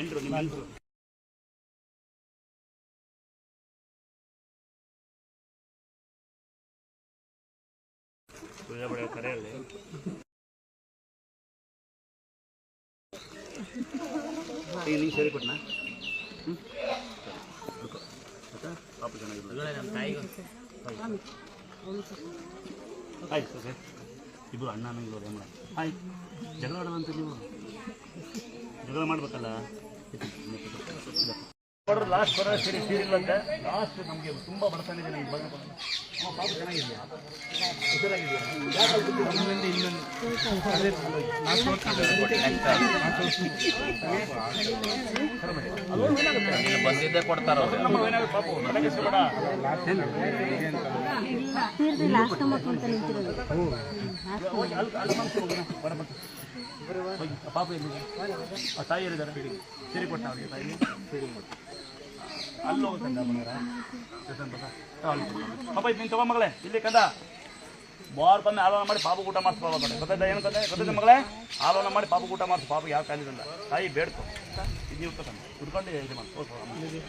ಎಂಟ್ರು ನಿಮ್ಮ ಎಂಟ್ರು ಬಡ ಕರೆಯಲ್ಲಿ. ಈಗ ಸೇರಿ ಕೊಟ್ಟನಾ ಹ್ಞೂ ಪಾಪ ಚೆನ್ನಾಗಿಲ್ಲ ಆಯ್ತು ಸರ್. ಇಬ್ಬರು ಅಣ್ಣ ಅನ್ನಂಗಿಲ್ಲ ಆಯ್ತು. ಜಗಳ ಆಡೋದಂತ ನೀವು. ಜಗಳ ಮಾಡ್ಬೇಕಲ್ಲ? ಲಾಸ್ಟ್ ಬರೋ ಸರಿ ಅಂದ್ರೆ ಲಾಸ್ಟ್ ನಮಗೆ ತುಂಬ ಬಡತನ ಇದೆ ನಮಗೆ ಬಗ್ಗೆ ಪಾಪ ಚೆನ್ನಾಗಿದೆಯಾ? ಹುಷಾರಾಗಿದೆಯಾ ಅಲ್ಲಿ ಕೂತಿದ್ದೀರಾ? ಬಂದಿದ್ದೇ ಕೊಡ್ತಾರ ಪಾಪ ಪಾಪ ಎಲ್ಲಿದೆ ತಾಯಿ ಎಲ್ಲಿದ್ದಾರೆ ಸೇರಿ ಕೊಟ್ಟ ಅವರಿಗೆ ತಾಯಿ ಸೀರೆ ಕೊಟ್ಟ ಪಾಪ ಮಗಳೇ ಇಲ್ಲಿ ಕಂದ ಬಾರ್ ಬಂದು ಆಲೋನ ಮಾಡಿ ಪಾಪ ಊಟ ಬಟ್ಟೆ ಗೊತ್ತಾಯ್ತಾ ಏನು ಗೊತ್ತಾಯ್ತು ಗೊತ್ತಾಯ್ತು ಮಗಳೇ ಆಲೋನ ಮಾಡಿ ಪಾಪ ಊಟ ಮಾಡಿಸ್ ಪಾಪ ಯಾವ ಕಾಲಿರಲ್ಲ ತಾಯಿ ಬೇಡ್ತು ಇದು ನೀವು ತಗೊಂಡು ಕುಡ್ಕೊಂಡು ಇದು ಮಾಡಿ.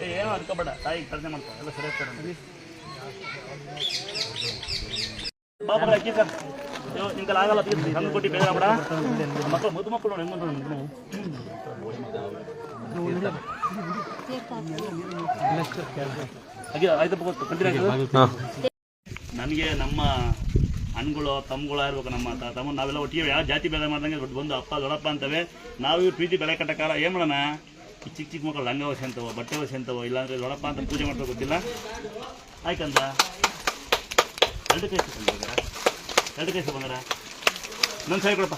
ಏ ಏನೋ ಅನ್ಕೋಬೇಡ ತಾಯಿ ಕಡಿಮೆ ಮಾಡ್ತಾರೆ ಎಲ್ಲ ಸರಿ ಹೋಗ್ತಾರೆ ಬಾಬಾ ಅಕ್ಕಿ ಸರ್ ನಿಂಗೆ ಆಗಲ್ಲ ಅದಕ್ಕೆ ಸಣ್ಣ ಕೊಟ್ಟು ಬೇಡ ಬೇಡ ಮಕ್ಕಳು ಮುದ್ದು ಮಕ್ಕಳು ಹೆಂಗ್ ಹಾಗೆ ಕಂಟಿನ್ಯೂ ನನಗೆ ನಮ್ಮ ಅಣ್ಗಳು ತಮ್ಮಗಳು ಇರ್ಬೇಕು ನಮ್ಮ ತಮ್ಮ ನಾವೆಲ್ಲ ಒಟ್ಟಿಗೆ ಯಾವ ಜಾತಿ ಬೆಲೆ ಮಾಡ್ದಂಗೆ ಬಂದು ಅಪ್ಪ ದೊಡ್ಡಪ್ಪ ಅಂತವೆ. ನಾವು ಇವ್ರು ಪ್ರೀತಿ ಬೆಲೆ ಕಟ್ಟ ಕಾಲ ಏನು ಮಾಡೋಣ? ಈ ಚಿಕ್ಕ ಚಿಕ್ಕ ಮಕ್ಕಳು ಲಂಗ ವಸಿ ಅಂತವೋ ಬಟ್ಟೆ ವಸಿ ಅಂತವೋ ಇಲ್ಲಾಂದ್ರೆ ದೊಡ್ಡಪ್ಪ ಅಂತ ಪೂಜೆ ಮಾಡ್ಬೇಕು ಗೊತ್ತಿಲ್ಲ. ಆಯ್ತಂದ ಎರಡು ಕೈ ಎರಡು ಕೈ ಬಂಗಾರ ನನ್ನ ಸರಿ ಕೊಡಪ್ಪ.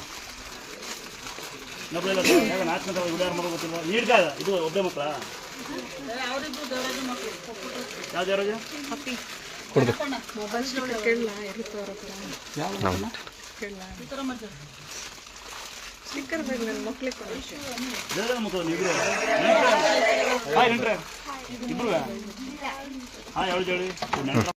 ಯಾವಾಗ ನಾಲ್ಕು ಹುಡುಗಾರ ಮಗ ಗೊತ್ತಿಲ್ಲ ನೀಡ್ಕ ಇದು ಒಬ್ಬೇ ಮಕ್ಕಳ? ಯಾವ್ದು ಯಾರು ನೆಂಟ್ರೆ? ಇಬ್ರು ಹಾಂ ಹೇಳಿ? ಹೇಳಿ